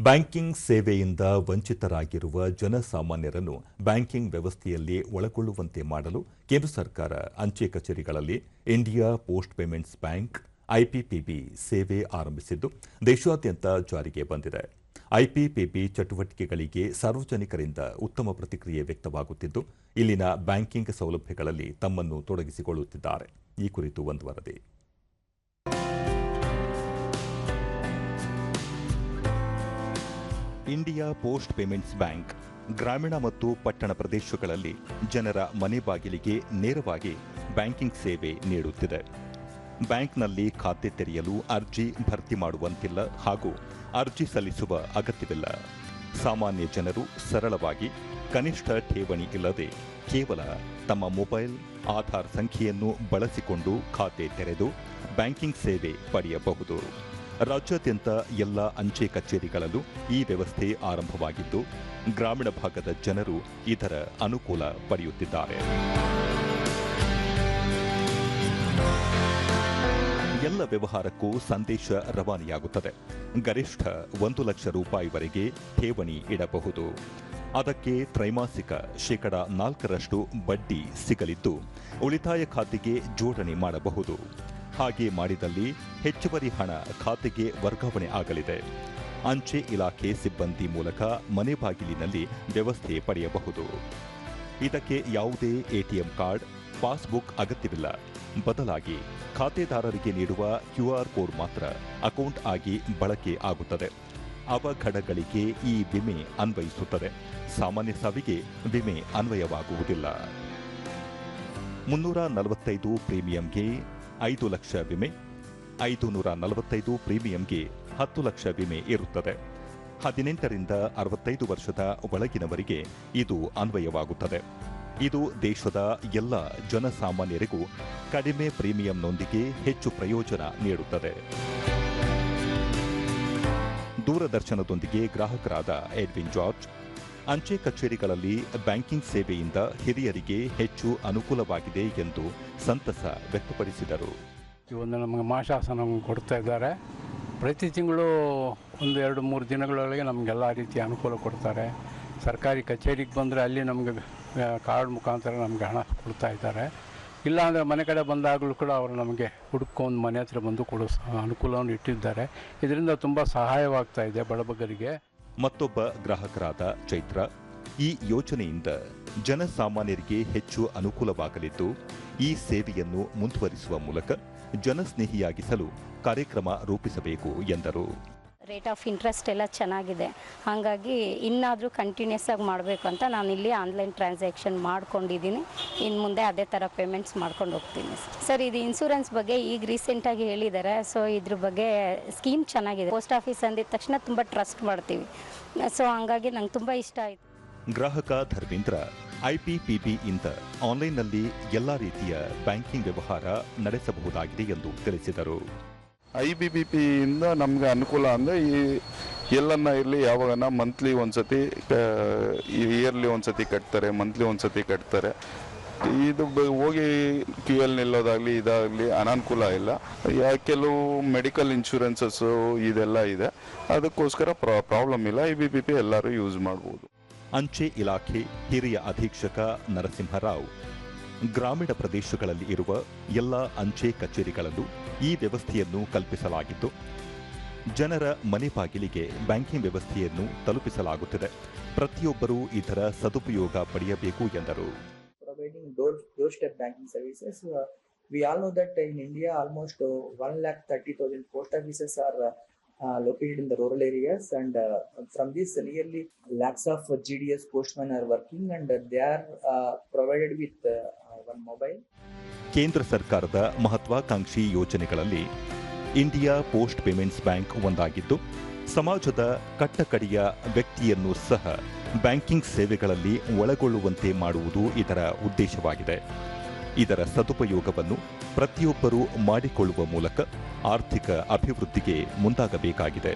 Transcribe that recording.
Banking ಸೇವೆಯಿಂದ ವಂಚಿತರಾಗಿರುವ ಜನಸಾಮಾನ್ಯರನ್ನು banking ವ್ಯವಸ್ಥೆಯಲ್ಲಿ ಒಳಗೊಳ್ಳುವಂತೆ ಮಾಡಲು ಕೇಂದ್ರ ಸರ್ಕಾರ ಅಂಚೆ ಕಚೇರಿಗಳಲ್ಲಿ India Post Payments Bank IPPB ಸೇವೆ ಆರಂಭಿಸಿದ್ದು ದೇಶಾದ್ಯಂತ ಜಾರಿಗೆ ಬಂದಿದೆ. ಐಪಿಪಿಬಿ ಚಟುವಟಿಕೆಗಳಿಗೆ ಸಾರ್ವಜನಿಕರಿಂದ ಉತ್ತಮ ಪ್ರತಿಕ್ರಿಯೆ ವ್ಯಕ್ತವಾಗುತ್ತಿದ್ದು, ಇಲ್ಲಿನ ಬ್ಯಾಂಕಿಂಗ್ ಸೌಲಭ್ಯಗಳಲ್ಲಿ ತಮ್ಮನ್ನು ತೊಡಗಿಸಿಕೊಳ್ಳುತ್ತಿದ್ದಾರೆ. ಈ ಕುರಿತು ಒಂದು ವರದಿ. ಇಂಡಿಯಾ ಪೋಸ್ಟ್ ಪೇಮೆಂಟ್ಸ್ ಬ್ಯಾಂಕ್, ಗ್ರಾಮೀಣ ಮತ್ತು ಪಟ್ಟಣ ಪ್ರದೇಶಗಳಲ್ಲಿ ಜನರ ಮನೆ ಬಾಗಿಲಿಗೆ ನೇರವಾಗಿ ಬ್ಯಾಂಕಿಂಗ್ ಸೇವೆ ನೀಡುತ್ತಿದೆ. ಬ್ಯಾಂಕ್ನಲ್ಲಿ ಖಾತೆ ತೆರೆಯಲು ಅರ್ಜಿ ಭರ್ತಿ ಮಾಡುವಂತಿಲ್ಲ ಹಾಗೂ ಅರ್ಜಿ ಸಲ್ಲಿಸುವ ಅಗತ್ಯವಿಲ್ಲ. ಸಾಮಾನ್ಯ ಜನರು ಸರಳವಾಗಿ ಕನಿಷ್ಠ ಠೇವಣಿ ಇಲ್ಲದೆ ಕೇವಲ ತಮ್ಮ ಮೊಬೈಲ್, ಆಧಾರ್ ಸಂಖ್ಯೆಯನ್ನು ಬಳಸಿಕೊಂಡು ಖಾತೆ ತೆರೆದು ಬ್ಯಾಂಕಿಂಗ್ ಸೇವೆ ಪಡೆಯಬಹುದು. ರಾಜ್ಯಾದ್ಯಂತ ಎಲ್ಲ ಅಂಚೆ ಕಚೇರಿಗಳಲ್ಲೂ ಈ ವ್ಯವಸ್ಥೆ ಆರಂಭವಾಗಿದ್ದು, ಗ್ರಾಮೀಣ ಭಾಗದ ಜನರು ಇದರ ಅನುಕೂಲ ಪಡೆಯುತ್ತಿದ್ದಾರೆ. ಎಲ್ಲ ವ್ಯವಹಾರಕ್ಕೂ ಸಂದೇಶ ರವಾನೆಯಾಗುತ್ತದೆ. ಗರಿಷ್ಠ ಒಂದು ಲಕ್ಷ ರೂಪಾಯಿವರೆಗೆ ಠೇವಣಿ ಇಡಬಹುದು. ಅದಕ್ಕೆ ತ್ರೈಮಾಸಿಕ ಶೇಕಡ ನಾಲ್ಕರಷ್ಟು ಬಡ್ಡಿ ಸಿಗಲಿದ್ದು, ಉಳಿತಾಯ ಖಾತೆಗೆ ಜೋಡಣೆ ಮಾಡಬಹುದು. ಹಾಗೆ ಮಾಡಿದಲ್ಲಿ ಹೆಚ್ಚುವರಿ ಹಣ ಖಾತೆಗೆ ವರ್ಗಾವಣೆ ಆಗಲಿದೆ. ಅಂಚೆ ಇಲಾಖೆ ಸಿಬ್ಬಂದಿ ಮೂಲಕ ಮನೆ ಬಾಗಿಲಿನಲ್ಲಿ ವ್ಯವಸ್ಥೆ ಪಡೆಯಬಹುದು. ಇದಕ್ಕೆ ಯಾವುದೇ ಎಟಿಎಂ ಕಾರ್ಡ್, ಪಾಸ್ಬುಕ್ ಅಗತ್ಯವಿಲ್ಲ. ಬದಲಾಗಿ ಖಾತೆದಾರರಿಗೆ ನೀಡುವ ಕ್ಯೂಆರ್ ಕೋಡ್ ಮಾತ್ರ ಅಕೌಂಟ್ ಆಗಿ ಬಳಕೆ ಆಗುತ್ತದೆ. ಅವಘಡಗಳಿಗೆ ಈ ವಿಮೆ ಅನ್ವಯಿಸುತ್ತದೆ. ಸಾಮಾನ್ಯ ಸಾವಿಗೆ ವಿಮೆ ಅನ್ವಯವಾಗುವುದಿಲ್ಲ. ಮುನ್ನೂರ ನಲವತ್ತೈದು ಪ್ರೀಮಿಯಂಗೆ ಐದು ಲಕ್ಷ ವಿಮೆ ಐದು ನೂರ ನಲವತ್ತೈದು ಪ್ರೀಮಿಯಂಗೆ ಹತ್ತು ಲಕ್ಷ ವಿಮೆ ಇರುತ್ತದೆ. ಹದಿನೆಂಟರಿಂದ ಅರವತ್ತೈದು ವರ್ಷದ ಒಳಗಿನವರಿಗೆ ಇದು ಅನ್ವಯವಾಗುತ್ತದೆ. ಇದು ದೇಶದ ಎಲ್ಲ ಜನಸಾಮಾನ್ಯರಿಗೂ ಕಡಿಮೆ ಪ್ರೀಮಿಯಂನೊಂದಿಗೆ ಹೆಚ್ಚು ಪ್ರಯೋಜನ ನೀಡುತ್ತದೆ. ದೂರದರ್ಶನದೊಂದಿಗೆ ಗ್ರಾಹಕರಾದ ಎಡ್ವಿನ್ ಜಾರ್ಜ್ ಅಂಚೆ ಕಚೇರಿಗಳಲ್ಲಿ ಬ್ಯಾಂಕಿಂಗ್ ಸೇವೆಯಿಂದ ಹಿರಿಯರಿಗೆ ಹೆಚ್ಚು ಅನುಕೂಲವಾಗಿದೆ ಎಂದು ಸಂತಸ ವ್ಯಕ್ತಪಡಿಸಿದರು. ಒಂದು ನಮಗೆ ಮಾಶಾಸನ ಕೊಡ್ತಾ ಇದ್ದಾರೆ. ಪ್ರತಿ ತಿಂಗಳು ಒಂದು ಎರಡು ಮೂರು ದಿನಗಳೊಳಗೆ ನಮಗೆಲ್ಲ ರೀತಿಯ ಅನುಕೂಲ ಕೊಡ್ತಾರೆ. ಸರ್ಕಾರಿ ಕಚೇರಿಗೆ ಬಂದರೆ ಅಲ್ಲಿ ನಮಗೆ ಕಾರ್ಡ್ ಮುಖಾಂತರ ನಮಗೆ ಹಣ ಕೊಡ್ತಾ ಇದ್ದಾರೆ. ಇಲ್ಲಾಂದರೆ ಮನೆ ಕಡೆ ಬಂದಾಗಲೂ ಕೂಡ ಅವರು ನಮಗೆ ಹುಡುಕೊಂಡು ಮನೆ ಹತ್ರ ಬಂದು ಕೊಡೋ ಅನುಕೂಲವನ್ನು ಇಟ್ಟಿದ್ದಾರೆ. ಇದರಿಂದ ತುಂಬ ಸಹಾಯವಾಗ್ತಾ ಇದೆ ಬಡಬಗರಿಗೆ. ಮತ್ತೊಬ್ಬ ಗ್ರಾಹಕರಾದ ಚೈತ್ರ, ಈ ಯೋಜನೆಯಿಂದ ಜನಸಾಮಾನ್ಯರಿಗೆ ಹೆಚ್ಚು ಅನುಕೂಲವಾಗಲಿದ್ದು, ಈ ಸೇವೆಯನ್ನು ಮುಂದುವರಿಸುವ ಮೂಲಕ ಜನಸ್ನೇಹಿಯಾಗಿಸಲು ಕಾರ್ಯಕ್ರಮ ರೂಪಿಸಬೇಕು ಎಂದರು. ರೇಟ್ ಆಫ್ ಇಂಟ್ರೆಸ್ಟ್ ಎಲ್ಲ ಚೆನ್ನಾಗಿದೆ. ಹಾಗಾಗಿ ಇನ್ನಾದರೂ ಕಂಟಿನ್ಯೂಸ್ ಆಗಿ ಮಾಡಬೇಕು ಅಂತ ನಾನು ಇಲ್ಲಿ ಆನ್ಲೈನ್ ಟ್ರಾನ್ಸಾಕ್ಷನ್ ಮಾಡ್ಕೊಂಡಿದ್ದೀನಿ. ಇನ್ನು ಮುಂದೆ ಅದೇ ಥರ ಪೇಮೆಂಟ್ಸ್ ಮಾಡ್ಕೊಂಡು ಹೋಗ್ತೀನಿ. ಸರ್ ಇದು ಇನ್ಸೂರೆನ್ಸ್ ಬಗ್ಗೆ ಈಗ ರೀಸೆಂಟಾಗಿ ಹೇಳಿದ್ದಾರೆ ಸೊ ಇದ್ರ ಬಗ್ಗೆ ಸ್ಕೀಮ್ ಚೆನ್ನಾಗಿದೆ. ಪೋಸ್ಟ್ ಆಫೀಸ್ ಅಂದಿದ ತಕ್ಷಣ ತುಂಬ ಟ್ರಸ್ಟ್ ಮಾಡ್ತೀವಿ. ಸೊ ಹಂಗಾಗಿ ನಂಗೆ ತುಂಬ ಇಷ್ಟ ಆಯಿತು. ಗ್ರಾಹಕ ಧರ್ಮೇಂದ್ರ ಐಪಿಪಿಬಿ ಇಂದ ಆನ್ಲೈನ್ನಲ್ಲಿ ಎಲ್ಲ ರೀತಿಯ ಬ್ಯಾಂಕಿಂಗ್ ವ್ಯವಹಾರ ನಡೆಸಬಹುದಾಗಿದೆ ಎಂದು ತಿಳಿಸಿದರು. ಐ ಬಿ ಬಿ ಪಿಯಿಂದ ನಮ್ಗೆ ಅನುಕೂಲ ಅಂದರೆ ಈ ಎಲ್ಲನ್ನ ಇರಲಿ, ಯಾವಾಗನ ಮಂತ್ಲಿ ಒಂದ್ಸತಿ ಇಯರ್ಲಿ ಒಂದ್ಸತಿ ಕಟ್ತಾರೆ ಮಂತ್ಲಿ ಒಂದ್ಸತಿ ಕಟ್ತಾರೆ. ಇದು ಹೋಗಿ ಕ್ಯೂ ಎಲ್ ನಿಲ್ಲೋದಾಗಲಿ, ಇದಾಗಲಿ ಅನಾನುಕೂಲ ಇಲ್ಲ. ಕೆಲವು ಮೆಡಿಕಲ್ ಇನ್ಶೂರೆನ್ಸಸ್ಸು ಇದೆಲ್ಲ ಇದೆ. ಅದಕ್ಕೋಸ್ಕರ ಪ್ರಾಬ್ಲಮ್ ಇಲ್ಲ. ಐ ಬಿ ಬಿ ಪಿ ಎಲ್ಲರೂ ಯೂಸ್ ಮಾಡ್ಬೋದು. ಅಂಚೆ ಇಲಾಖೆ ಹಿರಿಯ ಅಧೀಕ್ಷಕ ನರಸಿಂಹರಾವ್ ಗ್ರಾಮೀಣ ಪ್ರದೇಶಗಳಲ್ಲಿ ಇರುವ ಎಲ್ಲ ಅಂಚೆ ಕಚೇರಿಗಳಲ್ಲೂ ಈ ವ್ಯವಸ್ಥೆಯನ್ನು ಕಲ್ಪಿಸಲಾಗಿದ್ದು ಜನರ ಮನೆ ಬಾಗಿಲಿಗೆ ಬ್ಯಾಂಕಿಂಗ್ ವ್ಯವಸ್ಥೆಯನ್ನು ತಲುಪಿಸಲಾಗುತ್ತಿದೆ ಪ್ರತಿಯೊಬ್ಬರೂ ಇದರ ಸದುಪಯೋಗ ಪಡೆಯಬೇಕು ಎಂದರು. Uh, we all know that in India, almost uh, one lakh thirty thousand post offices are uh, uh, located in the rural areas, and uh, from this, nearly lakhs of GDS postmen are working, and uh, they are uh, provided with uh, uh. ಕೇಂದ್ರ ಸರ್ಕಾರದ ಮಹತ್ವಾಕಾಂಕ್ಷಿ ಯೋಜನೆಗಳಲ್ಲಿ India post payments bank ಒಂದಾಗಿದ್ದು, ಸಮಾಜದ ಕಟ್ಟಕಡೆಯ ವ್ಯಕ್ತಿಯನ್ನು ಸಹ banking ಸೇವೆಗಳಲ್ಲಿ ಒಳಗೊಳ್ಳುವಂತೆ ಮಾಡುವುದು ಇದರ ಉದ್ದೇಶವಾಗಿದೆ. ಇದರ ಸದುಪಯೋಗವನ್ನು ಪ್ರತಿಯೊಬ್ಬರೂ ಮಾಡಿಕೊಳ್ಳುವ ಮೂಲಕ ಆರ್ಥಿಕ ಅಭಿವೃದ್ಧಿಗೆ ಮುಂದಾಗಬೇಕಾಗಿದೆ.